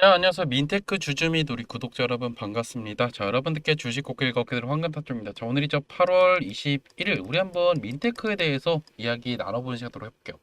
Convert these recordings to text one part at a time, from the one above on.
네, 안녕하세요. 민테크 주주미 우리 구독자 여러분 반갑습니다. 자, 여러분들께 주식 고길 걷게 될 황금타조입니다. 자, 오늘이죠. 8월 21일 우리 한번 민테크에 대해서 이야기 나눠보는 시간으로 해볼게요.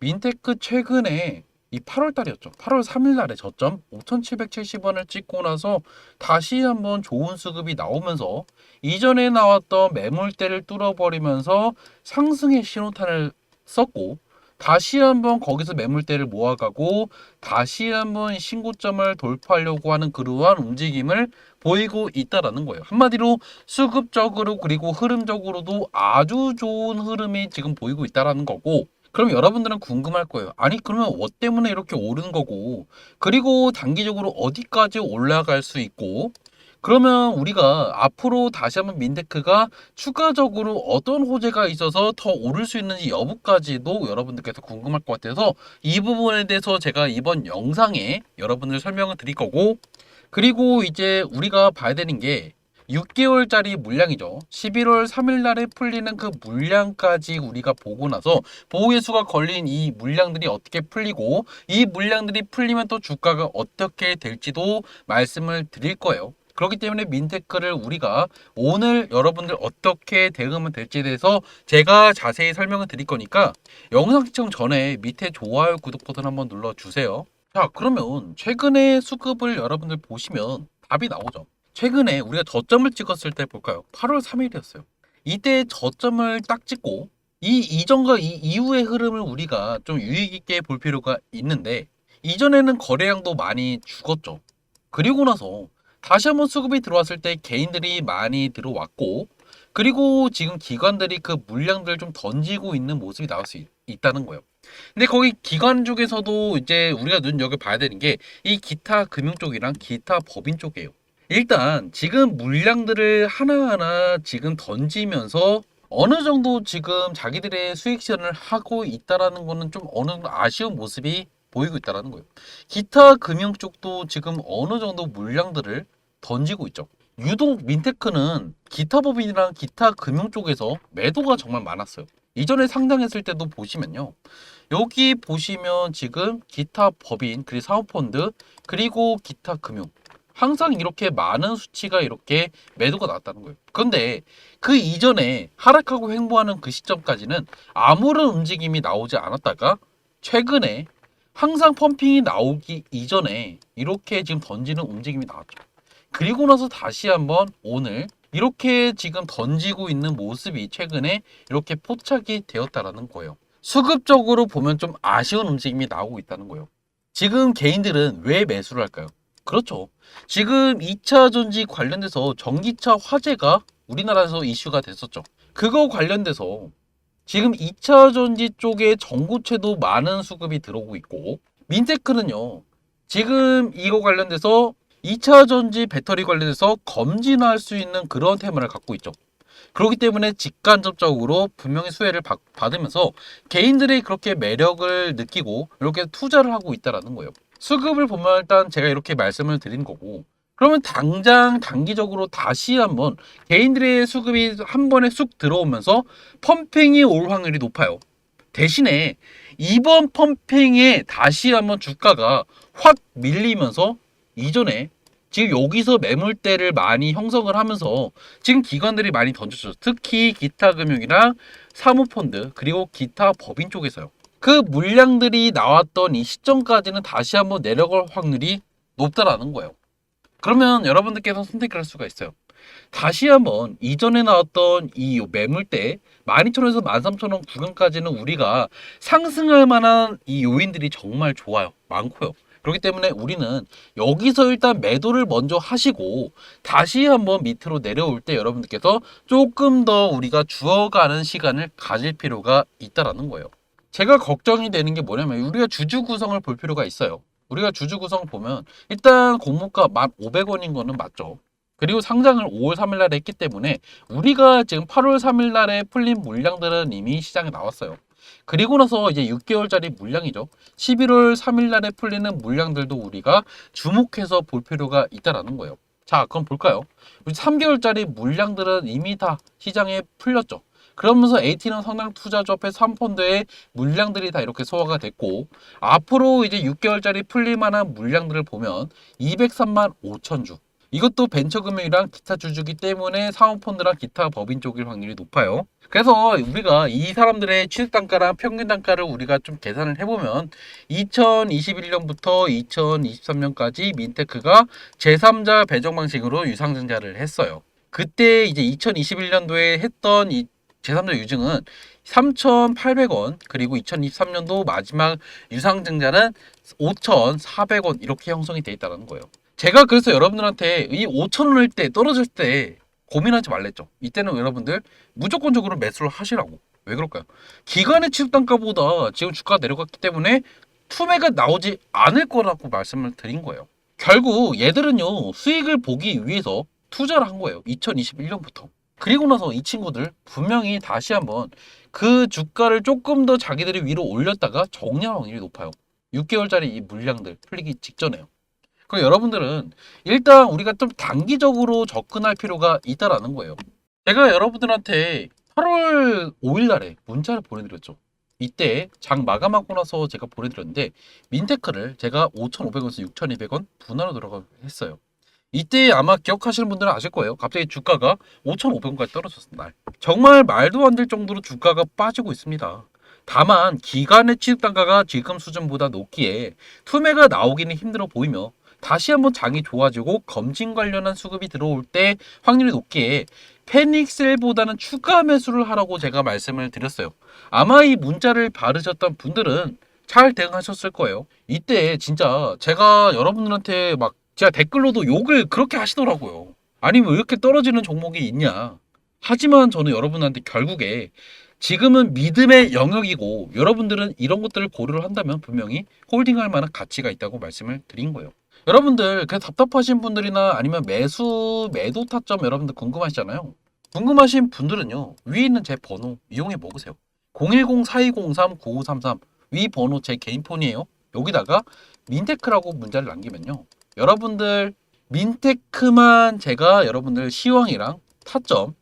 민테크 최근에 이 8월 달이었죠. 8월 3일 날에 저점 5,770원을 찍고 나서 다시 한번 좋은 수급이 나오면서 이전에 나왔던 매물대를 뚫어버리면서 상승의 신호탄을 썼고 다시 한번 거기서 매물대를 모아가고 다시 한번 신고점을 돌파하려고 하는 그러한 움직임을 보이고 있다라는 거예요. 한마디로 수급적으로 그리고 흐름적으로도 아주 좋은 흐름이 지금 보이고 있다라는 거고 그럼 여러분들은 궁금할 거예요. 아니 그러면 뭐 때문에 이렇게 오른 거고 그리고 단기적으로 어디까지 올라갈 수 있고 그러면 우리가 앞으로 다시 한번 민테크가 추가적으로 어떤 호재가 있어서 더 오를 수 있는지 여부까지도 여러분들께서 궁금할 것 같아서 이 부분에 대해서 제가 이번 영상에 여러분들 설명을 드릴 거고 그리고 이제 우리가 봐야 되는 게 6개월짜리 물량이죠. 11월 3일 날에 풀리는 그 물량까지 우리가 보고 나서 보호예수가 걸린 이 물량들이 어떻게 풀리고 이 물량들이 풀리면 또 주가가 어떻게 될지도 말씀을 드릴 거예요. 그렇기 때문에 민테크를 우리가 오늘 여러분들 어떻게 대응하면 될지에 대해서 제가 자세히 설명을 드릴 거니까 영상 시청 전에 밑에 좋아요, 구독 버튼 한번 눌러주세요. 자, 그러면 최근에 수급을 여러분들 보시면 답이 나오죠. 최근에 우리가 저점을 찍었을 때 볼까요? 8월 3일이었어요. 이때 저점을 딱 찍고 이 이전과 이 이후의 흐름을 우리가 좀 유익 있게 볼 필요가 있는데 이전에는 거래량도 많이 죽었죠. 그리고 나서 다시 한번 수급이 들어왔을 때 개인들이 많이 들어왔고 그리고 지금 기관들이 그 물량들 좀 던지고 있는 모습이 나올 수 있, 있다는 거예요. 근데 거기 기관 쪽에서도 이제 우리가 눈여겨 봐야 되는 게 이 기타 금융 쪽이랑 기타 법인 쪽이에요. 일단 지금 물량들을 하나하나 지금 던지면서 어느 정도 지금 자기들의 수익 실현을 하고 있다라는 거는 좀 어느 정도 아쉬운 모습이 보이고 있다라는 거예요. 기타 금융 쪽도 지금 어느 정도 물량들을 던지고 있죠. 유독 민테크는 기타 법인이랑 기타 금융 쪽에서 매도가 정말 많았어요. 이전에 상장했을 때도 보시면요. 여기 보시면 지금 기타 법인, 그리고 사모펀드, 그리고 기타 금융. 항상 이렇게 많은 수치가 이렇게 매도가 나왔다는 거예요. 그런데 그 이전에 하락하고 횡보하는 그 시점까지는 아무런 움직임이 나오지 않았다가 최근에 항상 펌핑이 나오기 이전에 이렇게 지금 던지는 움직임이 나왔죠. 그리고 나서 다시 한번 오늘 이렇게 지금 던지고 있는 모습이 최근에 이렇게 포착이 되었다라는 거예요. 수급적으로 보면 좀 아쉬운 움직임이 나오고 있다는 거예요. 지금 개인들은 왜 매수를 할까요? 그렇죠. 지금 2차 전지 관련돼서 전기차 화재가 우리나라에서 이슈가 됐었죠. 그거 관련돼서 지금 2차 전지 쪽에 전고체도 많은 수급이 들어오고 있고 민테크는요. 지금 이거 관련돼서 2차 전지 배터리 관련해서 검진할 수 있는 그런 테마를 갖고 있죠. 그렇기 때문에 직간접적으로 분명히 수혜를 받, 받으면서 개인들이 그렇게 매력을 느끼고 이렇게 투자를 하고 있다라는 거예요. 수급을 보면 일단 제가 이렇게 말씀을 드린 거고 그러면 당장 단기적으로 다시 한번 개인들의 수급이 한 번에 쑥 들어오면서 펌핑이 올 확률이 높아요. 대신에 이번 펌핑에 다시 한번 주가가 확 밀리면서 이전에 지금 여기서 매물대를 많이 형성을 하면서 지금 기관들이 많이 던졌죠. 특히 기타 금융이랑 사모펀드 그리고 기타 법인 쪽에서요. 그 물량들이 나왔던 이 시점까지는 다시 한번 내려갈 확률이 높다라는 거예요. 그러면 여러분들께서 선택을 할 수가 있어요. 다시 한번 이전에 나왔던 이 매물대 12,000원에서 13,000원 구간까지는 우리가 상승할 만한 이 요인들이 정말 좋아요. 많고요. 그렇기 때문에 우리는 여기서 일단 매도를 먼저 하시고 다시 한번 밑으로 내려올 때 여러분들께서 조금 더 우리가 주어가는 시간을 가질 필요가 있다라는 거예요. 제가 걱정이 되는 게 뭐냐면 우리가 주주 구성을 볼 필요가 있어요. 우리가 주주 구성 보면 일단 공모가 1,500원인 거는 맞죠. 그리고 상장을 5월 3일 날에 했기 때문에 우리가 지금 8월 3일 날에 풀린 물량들은 이미 시장에 나왔어요. 그리고 나서 이제 6개월짜리 물량이죠. 11월 3일 날에 풀리는 물량들도 우리가 주목해서 볼 필요가 있다라는 거예요. 자, 그럼 볼까요? 우리 3개월짜리 물량들은 이미 다 시장에 풀렸죠. 그러면서 AT는 성장 투자 조합의 3펀드의 물량들이 다 이렇게 소화가 됐고 앞으로 이제 6개월짜리 풀릴 만한 물량들을 보면 203만 5천 주. 이것도 벤처금융이랑 기타 주주기 때문에 사모펀드랑 기타 법인 쪽일 확률이 높아요. 그래서 우리가 이 사람들의 취득 단가랑 평균 단가를 우리가 좀 계산을 해보면 2021년부터 2023년까지 민테크가 제3자 배정 방식으로 유상증자를 했어요. 그때 이제 2021년도에 했던 이 제3자 유증은 3,800원 그리고 2023년도 마지막 유상증자는 5,400원 이렇게 형성이 돼 있다는 거예요. 제가 그래서 여러분들한테 이 5,000원일 때 떨어질 때 고민하지 말랬죠. 이때는 여러분들 무조건적으로 매수를 하시라고. 왜 그럴까요? 기간의 취득 단가보다 지금 주가가 내려갔기 때문에 투매가 나오지 않을 거라고 말씀을 드린 거예요. 결국 얘들은요 수익을 보기 위해서 투자를 한 거예요. 2021년부터. 그리고 나서 이 친구들 분명히 다시 한번 그 주가를 조금 더 자기들이 위로 올렸다가 정리할 확률이 높아요. 6개월짜리 이 물량들 풀리기 직전에요. 그럼 여러분들은 일단 우리가 좀 단기적으로 접근할 필요가 있다라는 거예요. 제가 여러분들한테 8월 5일 날에 문자를 보내드렸죠. 이때 장 마감하고 나서 제가 보내드렸는데 민테크를 제가 5,500원에서 6,200원 분할로 들어가 했어요. 이때 아마 기억하시는 분들은 아실 거예요. 갑자기 주가가 5,500원까지 떨어졌을 날. 정말 말도 안 될 정도로 주가가 빠지고 있습니다. 다만 기간의 취득 단가가 지금 수준보다 높기에 투매가 나오기는 힘들어 보이며 다시 한번 장이 좋아지고 검진 관련한 수급이 들어올 때 확률이 높기에 페닉셀보다는 추가 매수를 하라고 제가 말씀을 드렸어요. 아마 이 문자를 받으셨던 분들은 잘 대응하셨을 거예요. 이때 진짜 제가 여러분들한테 막 제가 댓글로도 욕을 그렇게 하시더라고요. 아니 왜 이렇게 떨어지는 종목이 있냐. 하지만 저는 여러분한테 결국에 지금은 믿음의 영역이고 여러분들은 이런 것들을 고려를 한다면 분명히 홀딩할 만한 가치가 있다고 말씀을 드린 거예요. 여러분들 그 답답하신 분들이나 아니면 매수 매도 타점 여러분들 궁금하시잖아요. 궁금하신 분들은요 위에 있는 제 번호 이용해 먹으세요. 010-4203-9533 위 번호 제 개인 폰이에요. 여기다가 민테크라고 문자를 남기면요. 여러분들 민테크만 제가 여러분들 시황이랑 타점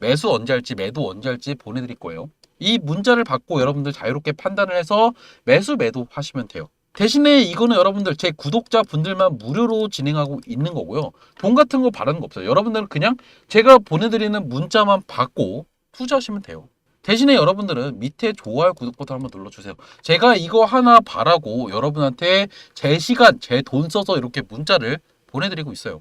매수 언제 할지 매도 언제 할지 보내드릴 거예요. 이 문자를 받고 여러분들 자유롭게 판단을 해서 매수 매도 하시면 돼요. 대신에 이거는 여러분들 제 구독자 분들만 무료로 진행하고 있는 거고요. 돈 같은 거 바라는 거 없어요. 여러분들은 그냥 제가 보내드리는 문자만 받고 투자하시면 돼요. 대신에 여러분들은 밑에 좋아요, 구독 버튼 한번 눌러주세요. 제가 이거 하나 바라고 여러분한테 제 시간, 제 돈 써서 이렇게 문자를 보내드리고 있어요.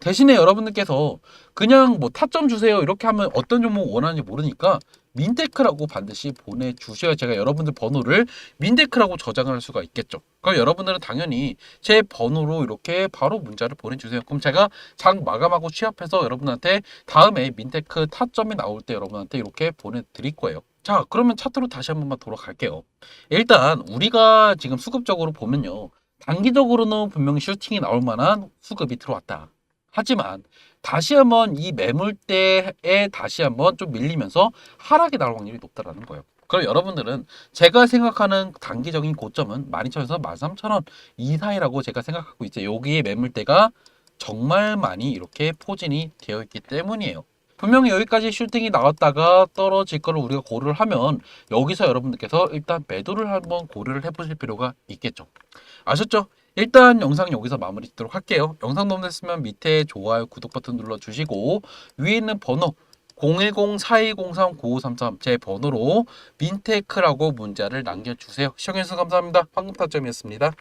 대신에 여러분들께서 그냥 뭐 타점 주세요 이렇게 하면 어떤 종목 원하는지 모르니까 민테크라고 반드시 보내주셔야 제가 여러분들 번호를 민테크라고 저장할 수가 있겠죠. 그럼 여러분들은 당연히 제 번호로 이렇게 바로 문자를 보내주세요. 그럼 제가 장 마감하고 취합해서 여러분한테 다음에 민테크 타점이 나올 때 여러분한테 이렇게 보내드릴 거예요. 자, 그러면 차트로 다시 한 번만 돌아갈게요. 일단 우리가 지금 수급적으로 보면요. 단기적으로는 분명히 슈팅이 나올 만한 수급이 들어왔다. 하지만 다시 한번 이 매물대에 다시 한번 좀 밀리면서 하락이 나올 확률이 높다라는 거예요. 그럼 여러분들은 제가 생각하는 단기적인 고점은 12,000에서 13,000원 이 사이라고 제가 생각하고 있죠. 여기에 매물대가 정말 많이 이렇게 포진이 되어 있기 때문이에요. 분명히 여기까지 슈팅이 나왔다가 떨어질 거를 우리가 고려를 하면 여기서 여러분들께서 일단 매도를 한번 고려를 해보실 필요가 있겠죠. 아셨죠? 일단 영상 여기서 마무리 짓도록 할게요. 영상 도움 됐으면 밑에 좋아요, 구독 버튼 눌러주시고 위에 있는 번호 010-4203-9533 제 번호로 민테크라고 문자를 남겨주세요. 시청해주셔서 감사합니다. 황금타점이었습니다.